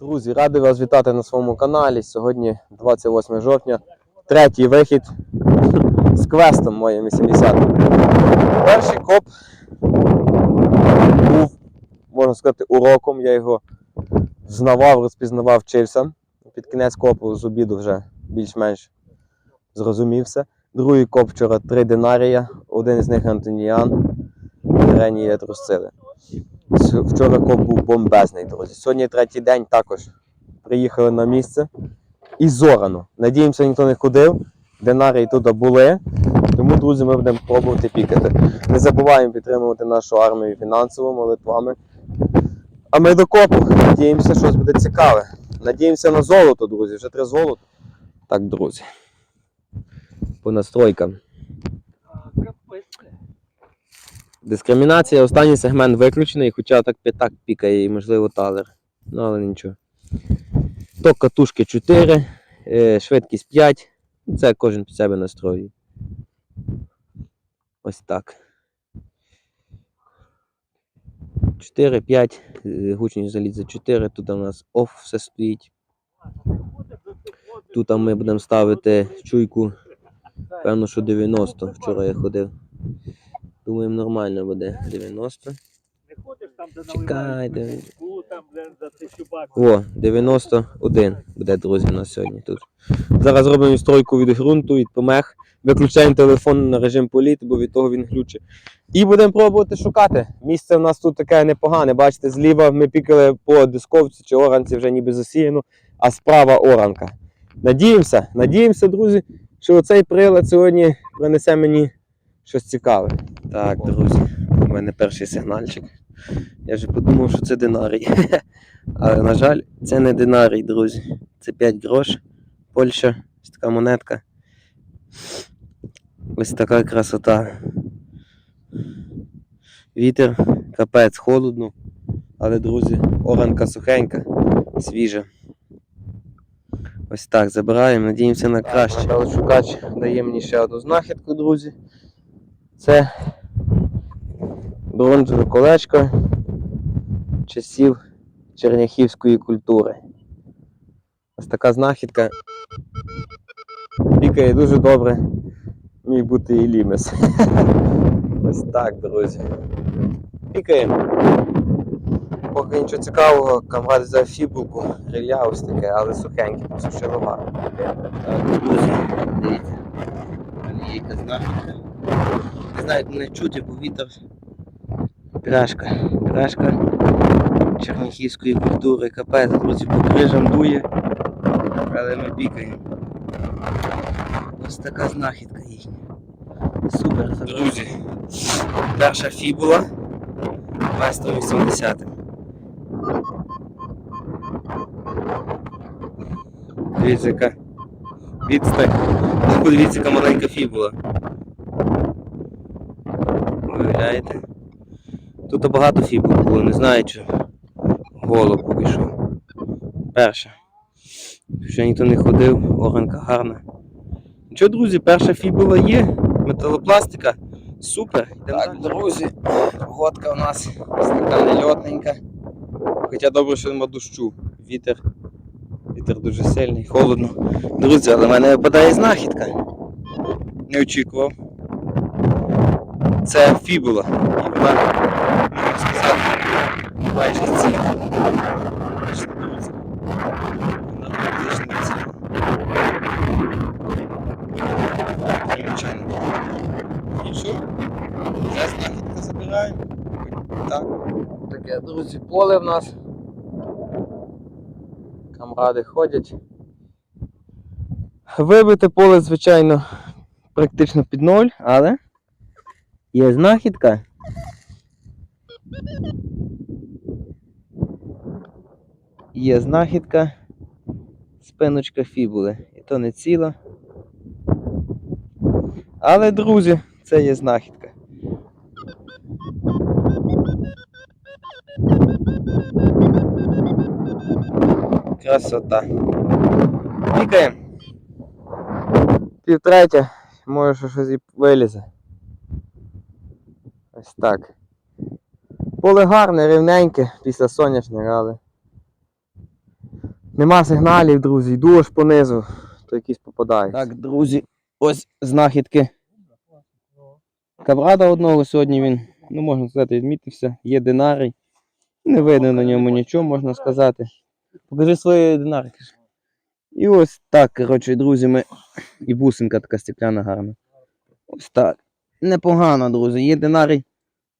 Друзі, радий вас вітати на своєму каналі. Сьогодні 28 жовтня, третій вихід з квестом моїм 80. Перший коп був, можна сказати, уроком. Я його знавав, розпізнавав, вчився. Під кінець копу з обіду вже більш-менш зрозумівся. Другий коп вчора три динарія, один із них Антоніян, Генія трусцили. Вчора коп був бомбезний, друзі. Сьогодні третій день також приїхали на місце і зорано. Надіємося, ніхто не ходив. Динарії тут були. Тому, друзі, ми будемо пробувати пікати. Не забуваємо підтримувати нашу армію фінансово, молитвами. А ми до копу. Надіємося, щось буде цікаве. Надіємося на золото, друзі. Вже три золото. Так, друзі. По настройкам. Дискримінація, останній сегмент виключений, хоча так п'ятак пікає і можливо талер. Ну, але нічого. Ток катушки 4, е, швидкість 5. Це кожен під себе настроює. Ось так. 4, 5, е, гучність заліза 4. Тут у нас оф все стоїть. Тут ми будемо ставити чуйку. Певно, що 90. Вчора я ходив. Думаємо, нормально буде. 90. Не ходиш там, де Чекайте. там, блин, за тисячу баксів. О, 91 буде, друзі, на сьогодні тут. Зараз зробимо відстройку від ґрунту, від помех. Виключаємо телефон на режим політ, бо від того він глючить. І будемо пробувати шукати. Місце в нас тут таке непогане. Бачите, зліва ми пікали по дисковці чи оранці вже ніби засіяно, а справа оранка. Надіємося, надіємося, друзі, що оцей прилад сьогодні принесе мені щось цікаве. Так, друзі, у мене перший сигнальчик. Я вже подумав, що це динарій. Але, на жаль, це не динарій, друзі. Це 5 грош. Польща, ось така монетка. Ось така красота. Вітер, капець, холодно. Але, друзі, оранка сухенька, свіжа. Ось так, забираємо, надіємося на краще. Але шукач дає мені ще одну знахідку, друзі. Це бронзове колечко часів черняхівської культури. Ось така знахідка. Пікає дуже добре. Міг бути і лімес. Ось так, друзі. Пікаємо. Поки нічого цікавого, камрад взяв фібулку, рілля ось таке, але сухеньке, посушило гарно. Так, друзі, дивіться. Якась знахідка. Не знаю, не чути, бо вітер. Пляшка. Пляшка черніхівської культури, капець, друзі, по крижам дує, але ми пікаємо. Ось така знахідка їхня. Супер, друзі. Перша фібула 280. Дивіться, яка відстань. Ну, Подивіться, яка маленька фібула. Виявляєте? Тут багато фібул було, не знаю чи поки що. Перша. Ще ніхто не ходив, оранка гарна. Нічого, друзі, перша фібула є, металопластика. Супер. Так, друзі, погодка у нас така нельотненька. Хоча добре, що нема дощу. Вітер. Вітер дуже сильний, холодно. Друзі, але в мене випадає знахідка. Не очікував. Це фібула. Вона, можна сказати, майже ціла. Вона практично ціла. Вже знахідка забираємо. Так. Таке, друзі, поле в нас. Камради ходять. Вибите поле, звичайно, практично під ноль, але є знахідка. Є знахідка, спиночка фібули. І то не ціла. Але, друзі, це є знахідка. Красота. Пікаємо. Півтретя, може що щось і вилізе. Ось так. Поле гарне, рівненьке після соняшника, але Нема сигналів, друзі, йду понизу, то якісь попадають. Так, друзі, ось знахідки. Кабрада одного сьогодні він, ну можна сказати, відмітився. Є динарій. Не видно на ньому нічого, можна сказати. Покажи свої динарики. І ось так, коротше, друзі, ми. І бусинка така стекляна гарна. Ось так. Непогано, друзі. Є динарій.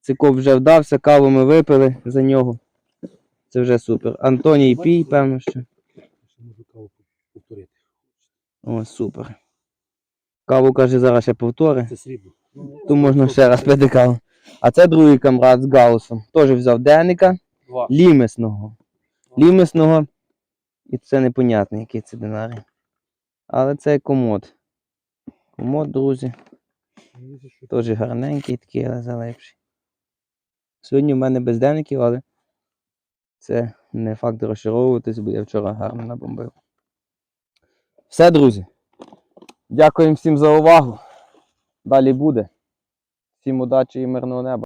Циков вже вдався, каву ми випили за нього. Це вже супер. Антоній Пій, певно, що. Можу каву повторити. О, супер. Каву, каже, зараз ще повтори. Це срібло. Тут можна ще раз пити каву. А це другий камрад з Гаусом. Теж взяв денника лімесного. Лімесного. І це непонятно, який це динарій. Але це комод. Комод, друзі. Теж гарненький такий, але залепший. Сьогодні в мене без денників, але це не факт розчаровуватись, бо я вчора гарно набомбив. Все, друзі. Дякуємо всім за увагу. Далі буде. Всім удачі і мирного неба.